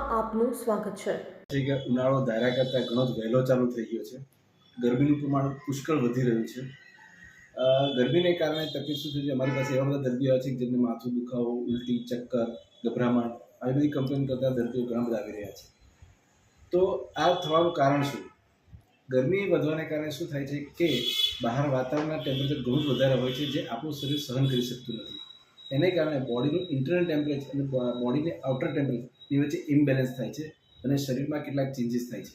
આપનું સ્વાગત છે. કે ઉનાળો ધાર્યા કરતાં ઘણો જ વહેલો ચાલુ થઈ ગયો છે. ગરમીનું પ્રમાણ પુષ્કળ વધી રહ્યું છે. ગરમીને કારણે તકલીફ શું છે? અમારી પાસે એવા બધા દર્દીઓ છે કે જેમને માથું દુખાવો, ઉલટી, ચક્કર, ગભરામણ, આવી બધી કમ્પ્લેન કરતા દર્દીઓ ઘણા બધા આવી રહ્યા છે. તો આ થવાનું કારણ શું? ગરમી વધવાને કારણે શું થાય છે કે બહાર વાતાવરણના ટેમ્પરેચર ઘણું જ વધારે હોય છે જે આપણું શરીર સહન કરી શકતું નથી. એને કારણે બોડીનું ઇન્ટરનલ ટેમ્પરેચર અને બોડીને આઉટર ટેમ્પરેચરની વચ્ચે ઇમ્બેલેન્સ થાય છે અને શરીરમાં કેટલાક ચેન્જીસ થાય છે.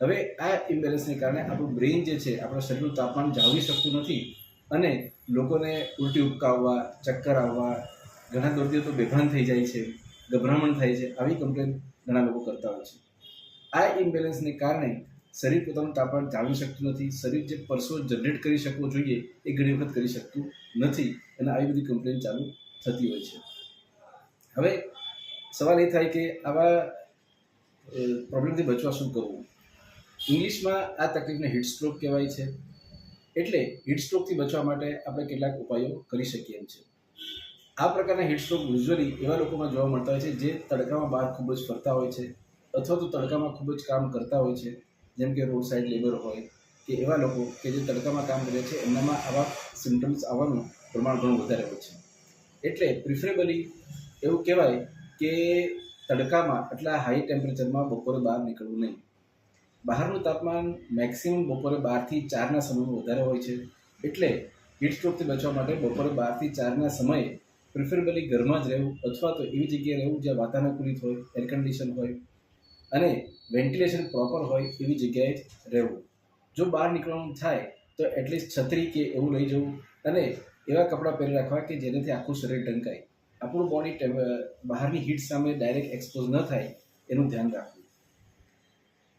હવે આ ઇમ્બેલેન્સને કારણે આપણું બ્રેઇન જે છે, આપણા શરીરનું તાપમાન જાળવી શકતું નથી અને લોકોને ઉલટી ઉપકાવવા ચક્કર આવવા, ઘણા દર્દીઓ તો બેભાન થઈ જાય છે, ગભરામણ થાય છે, આવી કમ્પ્લેન ઘણા લોકો કરતા હોય છે. આ ઇમ્બેલેન્સને કારણે શરીર પોતાનું તાપમાન જાળવી શકતું નથી. શરીર જે પરસો જનરેટ કરી શકવો જોઈએ એ ઘણી વખત કરી શકતું નથી અને આવી બધી કમ્પ્લેન ચાલુ થતી હોય છે. હવે સવાલ એ થાય કે આવા પ્રોબ્લેમથી બચવા શું કરવું? ઇંગ્લિશમાં આ તકલીફને હીટ સ્ટ્રોક કહેવાય છે. એટલે હીટ સ્ટ્રોકથી બચવા માટે આપણે કેટલાક ઉપાયો કરી શકીએ એમ છે. આ પ્રકારના હીટ યુઝ્યુઅલી એવા લોકોમાં જોવા મળતા હોય છે જે તડકામાં બહાર ખૂબ જ ફરતા હોય છે અથવા તો તડકામાં ખૂબ જ કામ કરતા હોય છે. જેમ કે રોડ સાઈડ લેબર હોય કે એવા લોકો કે જે તડકામાં કામ કરે છે, એમનામાં આવા સિમ્ટમ્સ આવવાનું પ્રમાણ ઘણું વધારે હોય છે. એટલે પ્રિફરેબલી એવું કહેવાય કે તડકામાં આટલા હાઈ ટેમ્પરેચરમાં બપોરે બહાર નીકળવું નહીં. બહારનું તાપમાન મેક્સિમમ બપોરે બારથી ચારના સમયમાં વધારે હોય છે. એટલે હીટ સ્ટ્રોકથી બચવા માટે બપોરે બારથી ચારના સમયે પ્રિફરેબલી ઘરમાં જ રહેવું અથવા તો એવી જગ્યાએ રહેવું જ્યાં વાતાનુકૂલિત હોય એર કન્ડિશન હોય અને વેન્ટિલેશન પ્રોપર હોય એવી જગ્યાએ જ રહેવું. જો બહાર નીકળવાનું થાય, તો એટલીસ્ટ છત્રી કે એવું લઈ જવું અને એવા કપડાં પહેરી રાખવા કે જેનાથી આખું શરીર ઢંકાય. આપણું બોડી બહારની હીટ સામે ડાયરેક્ટ એક્સપોઝ ન થાય, એનું ધ્યાન રાખવું.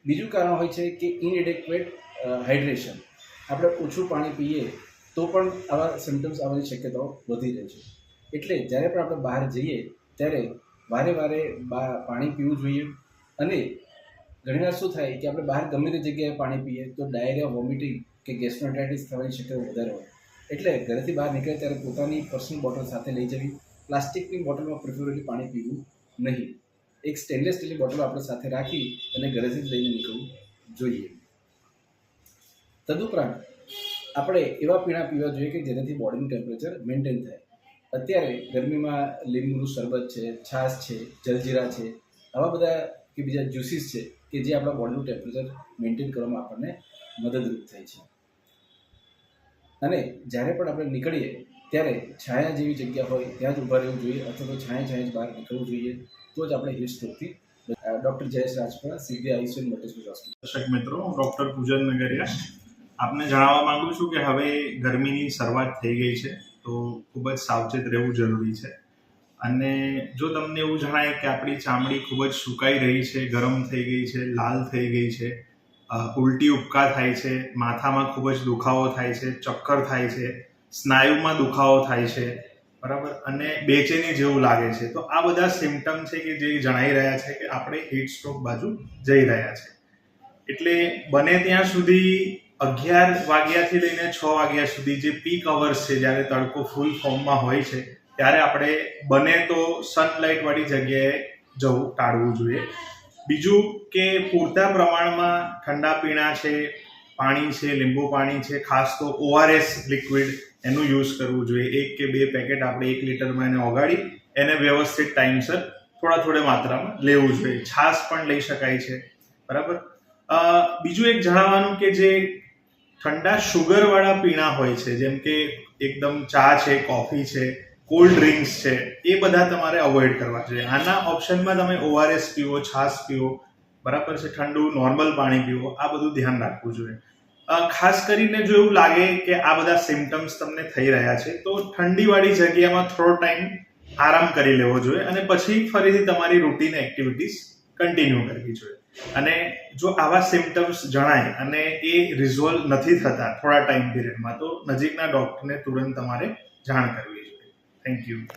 બીજું કારણ હોય છે કે ઇનએડેક્વેટ હાઇડ્રેશન આપણે ઓછું પાણી પીએ, તો પણ આવા સિમ્ટમ્સ આવવાની શક્યતાઓ વધી રહે છે. એટલે જ્યારે પણ આપણે બહાર જઈએ, ત્યારે વારે વારે પાણી પીવું જોઈએ અને ઘણીવાર શું થાય કે આપણે બહાર ગમે તે જગ્યાએ પાણી પીએ તો ડાયરિયા, વોમિટિંગ કે ગેસ્ટ્રોન્ટાઇટિસ થવાની શક્યતા વધારે હોય. એટલે ઘરેથી બહાર નીકળે ત્યારે પોતાની પર્સનલ બોટલ સાથે લઈ જવી. પ્લાસ્ટિકની બોટલમાં પ્રિફરેબલી પાણી પીવું નહીં. એક સ્ટેનલેસ સ્ટીલની બોટલ આપણે સાથે રાખી અને ઘરેથી જ લઈને નીકળવું જોઈએ. તદુપરાંત આપણે એવા પીણા પીવા જોઈએ કે જેનાથી બોડીનું ટેમ્પરેચર મેન્ટેન થાય. અત્યારે ગરમીમાં લીંબુનું શરબત છે, છાશ છે, જલજીરા છે, આવા બધા કે બીજા જ્યુસીસ છે કે જે આપણા બોડીનું ટેમ્પરેચર મેન્ટેન કરવામાં આપણને મદદરૂપ થાય છે. અને જ્યારે પણ આપણે નીકળીએ, ત્યારે છાયા જેવી જગ્યા હોય, ત્યાં જ ઊભા રહેવું જોઈએ અથવા તો છાયા છાયા જ બહાર નીકળવું જોઈએ, તો જ આપણે સ્ટ્રોકથી ડૉક્ટર જયેશ રાજપરા સીધી આયુષ્યન મલ્ટી હોસ્પિટલ દર્શક મિત્રો ડૉક્ટર પૂજન નગરિયા. આપને જણાવવા માંગુ છું કે હવે ગરમીની શરૂઆત થઈ ગઈ છે, તો ખૂબ જ સાવચેત રહેવું જરૂરી છે. અને જો તમને એવું જણાય કે આપણી ચામડી ખૂબ જ સુકાઈ રહી છે, ગરમ થઈ ગઈ છે, લાલ થઈ ગઈ છે ઉલટી ઉપકા થાય છે, માથામાં ખૂબ જ દુખાવો થાય છે, ચક્કર થાય છે, સ્નાયુમાં દુખાવો થાય છે, બરાબર? અને બેચેની જેવું લાગે છે. તો આ બધા સિમ્ટમ છે કે જે જણાઈ રહ્યા છે કે આપણે હીટ સ્ટ્રોક બાજુ જઈ રહ્યા છે. એટલે બને ત્યાં સુધી અગિયાર વાગ્યાથી લઈને છ વાગ્યા સુધી જે પીક અવર્સ છે, જ્યારે તડકો ફૂલ ફોર્મમાં હોય છે ત્યારે આપણે બને તો સનલાઇટ વાળી જગ્યાએ જવું, ટાળવું જોઈએ. બીજું કે પૂરતા પ્રમાણમાં ઠંડા પીણા છે, પાણી છે, લીંબુ પાણી છે, ખાસ તો ઓઆરએસ લિક્વિડ એનું યુઝ કરવું જોઈએ. એક કે બે પેકેટ આપણે એક લીટરમાં એને ઓગાળી, એને વ્યવસ્થિત ટાઈમસર થોડા થોડા માત્રામાં લેવું જોઈએ. છાશ પણ લઈ શકાય છે. બરાબર? બીજું એક જણાવવાનું કે જે ઠંડા શુગરવાળા પીણા હોય છે, જેમ કે એકદમ ચા છે કોફી છે કોલ્ડ ડ્રિંક્સ છે, એ બધા તમારે અવોઇડ કરવા જોઈએ. આના ઓપ્શનમાં તમે ઓઆરએસ પીવો, છાશ પીવો, બરાબર છે, ઠંડુ નોર્મલ પાણી પીવો, આ બધું ધ્યાન રાખવું જોઈએ. ખાસ કરીને જો એવું લાગે કે આ બધા સિમ્ટમ્સ તમને થઈ રહ્યા છે, તો ઠંડીવાળી જગ્યામાં થોડો ટાઈમ આરામ કરી લેવો જોઈએ અને પછી ફરીથી તમારી રૂટીન એક્ટિવિટીઝ કન્ટિન્યુ કરવી જોઈએ. અને જો આવા સિમ્ટમ્સ જણાય અને એ રિઝોલ્વ નથી થતા થોડા ટાઈમ પીરિયડમાં તો નજીકના ડોક્ટરને તુરંત તમારે જાણ કરવી જોઈએ. Thank you.